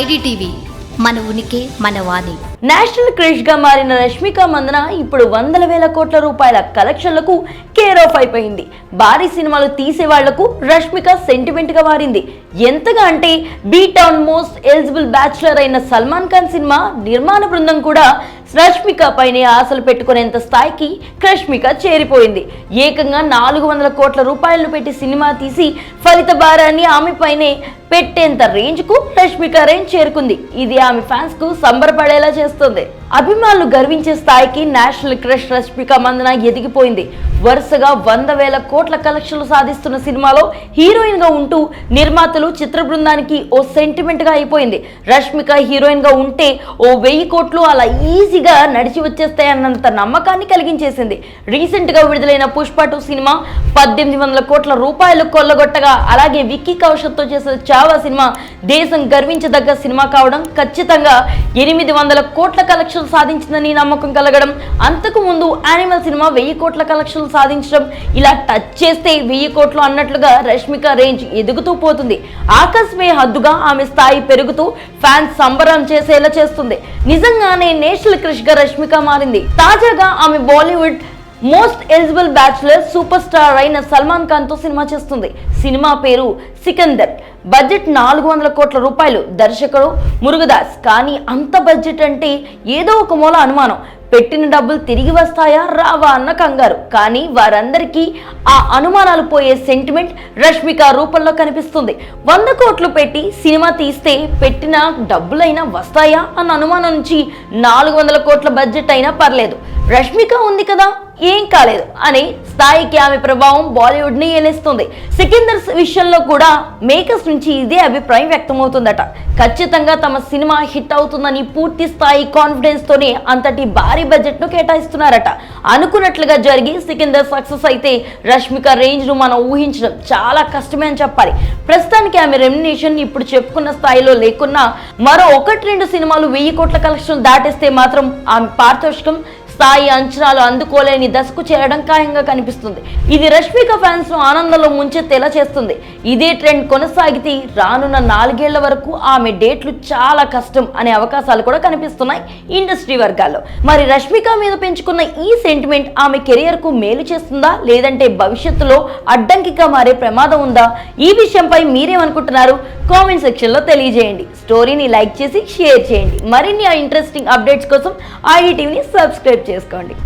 IDTV మన ఉనికి మన వాణి. నేషనల్ క్రేష్గా మారిన రష్మిక మందన ఇప్పుడు వందల వేల కోట్ల రూపాయల కలెక్షన్లకు కేర్ ఆఫ్ అయిపోయింది. భారీ సినిమాలు తీసే వాళ్ళకు రష్మిక సెంటిమెంట్గా మారింది. ఎంతగా అంటే బీటౌన్ మోస్ట్ ఎలిజిబుల్ బ్యాచులర్ అయిన సల్మాన్ ఖాన్ సినిమా నిర్మాణ బృందం కూడా రష్మిక పైనే ఆశలు పెట్టుకునేంత స్థాయికి రష్మిక చేరిపోయింది. ఏకంగా నాలుగు వందల కోట్ల రూపాయలను పెట్టి సినిమా తీసి ఫలిత భారాన్ని ఆమె పైనే పెట్టేంత రేంజ్కు రష్మిక రేంజ్ చేరుకుంది. ఇది ఆమె ఫ్యాన్స్కు సంబరపడేలా చేస్తుంది. అభిమానులు గర్వించే స్థాయికి నేషనల్ క్రష్ రష్మిక మందన ఎదిగిపోయింది. వరుసగా వంద వేల కోట్ల కలెక్షన్లు సాధిస్తున్న సినిమాలో హీరోయిన్గా ఉంటూ నిర్మాతలు చిత్ర బృందానికి ఓ సెంటిమెంట్గా అయిపోయింది. రష్మిక హీరోయిన్గా ఉంటే ఓ వెయ్యి కోట్లు అలా ఈజీగా నడిచి వచ్చేస్తాయన్నంత నమ్మకాన్ని కలిగించేసింది. రీసెంట్గా విడుదలైన పుష్ప టూ సినిమా పద్దెనిమిది వందల కోట్ల రూపాయలు కొల్లగొట్టగా అలాగే విక్కీ కౌశల్తో చేసిన చావా సినిమా దేశం గర్వించదగ్గ సినిమా కావడం ఖచ్చితంగా ఎనిమిది వందల కోట్ల కలెక్షన్ సాధించిందని నమ్మకం కలగడం అంతకు ముందు యానిమల్ సినిమా వెయ్యి కోట్ల కలెక్షన్లు సాధించడం ఇలా టచ్ చేస్తే వెయ్యి కోట్లు అన్నట్లుగా రష్మిక రేంజ్ ఎదుగుతూ పోతుంది. ఆకస్మే హద్దుగా ఆమె స్థాయి పెరుగుతూ ఫ్యాన్స్ సంబరం చేసేలా చేస్తుంది. నిజంగానే నేషనల్ క్రిష్గా రష్మిక మారింది. తాజాగా ఆమె Bollywood most eligible bachelor super star అయిన సల్మాన్ ఖాన్తో సినిమా చేస్తుంది. సినిమా పేరు సికందర్. బడ్జెట్ నాలుగు వందల కోట్ల రూపాయలు. దర్శకుడు మురుగదాస్. కానీ అంత బడ్జెట్ అంటే ఏదో ఒక మూల అనుమానం. పెట్టిన డబ్బులు తిరిగి వస్తాయా? రావా అన్న కంగారు. కానీ వారందరికీ ఆ అనుమానాలు పోయే సెంటిమెంట్ రష్మిక రూపంలో కనిపిస్తుంది. వంద కోట్లు పెట్టి సినిమా తీస్తే పెట్టిన డబ్బులైనా వస్తాయా? అన్న అనుమానం నుంచి నాలుగు వందల కోట్ల బడ్జెట్ అయినా పర్లేదు. రష్మిక ఉంది కదా? ఏం కాలేదు అని స్థాయికి ఆమె ప్రభావం బాలీవుడ్ని ఏలేస్తుంది. సికిందర్ విషయంలో కూడా మేకర్స్ నుంచి ఇదే అభిప్రాయం వ్యక్తమవుతుందట. ఖచ్చితంగా తమ సినిమా హిట్ అవుతుందని పూర్తి స్థాయి కాన్ఫిడెన్స్ తోనే అంతటి భారీ బడ్జెట్ను కేటాయిస్తున్నారట. అనుకున్నట్లుగా జరిగి సికిందర్ సక్సెస్ అయితే రష్మిక రేంజ్ను మనం ఊహించడం చాలా కష్టమే అని చెప్పాలి. ప్రస్తుతానికి ఆమె రెమ్యునేషన్ ఇప్పుడు చెప్పుకున్న స్థాయిలో లేకున్నా మరో ఒకటి రెండు సినిమాలు వెయ్యి కోట్ల కలెక్షన్ దాటేస్తే మాత్రం ఆమె పారితోషికం స్థాయి అంచనాలు అందుకోలేని దశకు చేరడం ఖాయంగా కనిపిస్తుంది. ఇది రష్మిక ఫ్యాన్స్ను ఆనందంలో ముంచెత్తేలా చేస్తుంది ఇదే ట్రెండ్ కొనసాగితే రానున్న నాలుగేళ్ళ వరకు ఆమె డేట్లు చాలా కష్టం అనే అవకాశాలు కూడా కనిపిస్తున్నాయి ఇండస్ట్రీ వర్గాల్లో. మరి రష్మిక మీద పెంచుకున్న ఈ సెంటిమెంట్ ఆమె కెరియర్కు మేలు చేస్తుందా? లేదంటే భవిష్యత్తులో అడ్డంకిగా మారే ప్రమాదం ఉందా? ఈ విషయంపై మీరేమనుకుంటున్నారు? కామెంట్ సెక్షన్లో తెలియజేయండి. స్టోరీని లైక్ చేసి షేర్ చేయండి. మరిన్ని ఇంట్రెస్టింగ్ అప్డేట్స్ కోసం ఐడి టీవీని సబ్స్క్రైబ్ చేసుకోండి.